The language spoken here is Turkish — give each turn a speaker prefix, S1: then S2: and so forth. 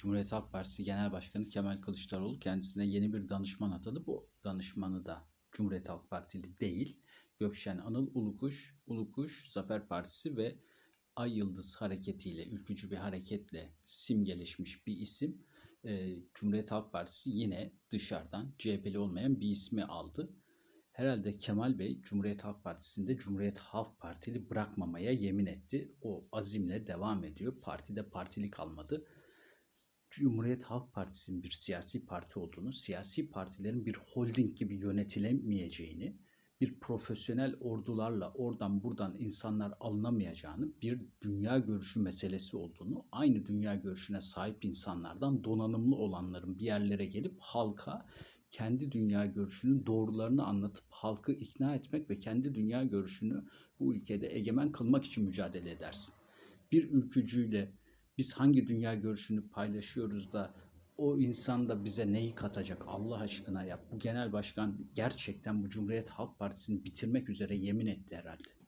S1: Cumhuriyet Halk Partisi Genel Başkanı Kemal Kılıçdaroğlu kendisine yeni bir danışman atadı. Bu danışmanı da Cumhuriyet Halk Partili değil. Gökşen Anıl Ulukuş, Ulukuş Zafer Partisi ve Ay Yıldız hareketiyle, ülkücü bir hareketle simgeleşmiş bir isim. Ee, Cumhuriyet Halk Partisi yine dışarıdan CHP'li olmayan bir ismi aldı. Herhalde Kemal Bey Cumhuriyet Halk Partisi'nde Cumhuriyet Halk Partili bırakmamaya yemin etti. O azimle devam ediyor. Partide partilik kalmadı. Cumhuriyet Halk Partisi'nin bir siyasi parti olduğunu, siyasi partilerin bir holding gibi yönetilemeyeceğini, bir profesyonel ordularla oradan buradan insanlar alınamayacağını, bir dünya görüşü meselesi olduğunu, aynı dünya görüşüne sahip insanlardan donanımlı olanların bir yerlere gelip halka kendi dünya görüşünün doğrularını anlatıp halkı ikna etmek ve kendi dünya görüşünü bu ülkede egemen kılmak için mücadele edersin. Bir ülkücüyle biz hangi dünya görüşünü paylaşıyoruz da o insan da bize neyi katacak Allah aşkına yap. Bu genel başkan gerçekten bu Cumhuriyet Halk Partisi'ni bitirmek üzere yemin etti herhalde.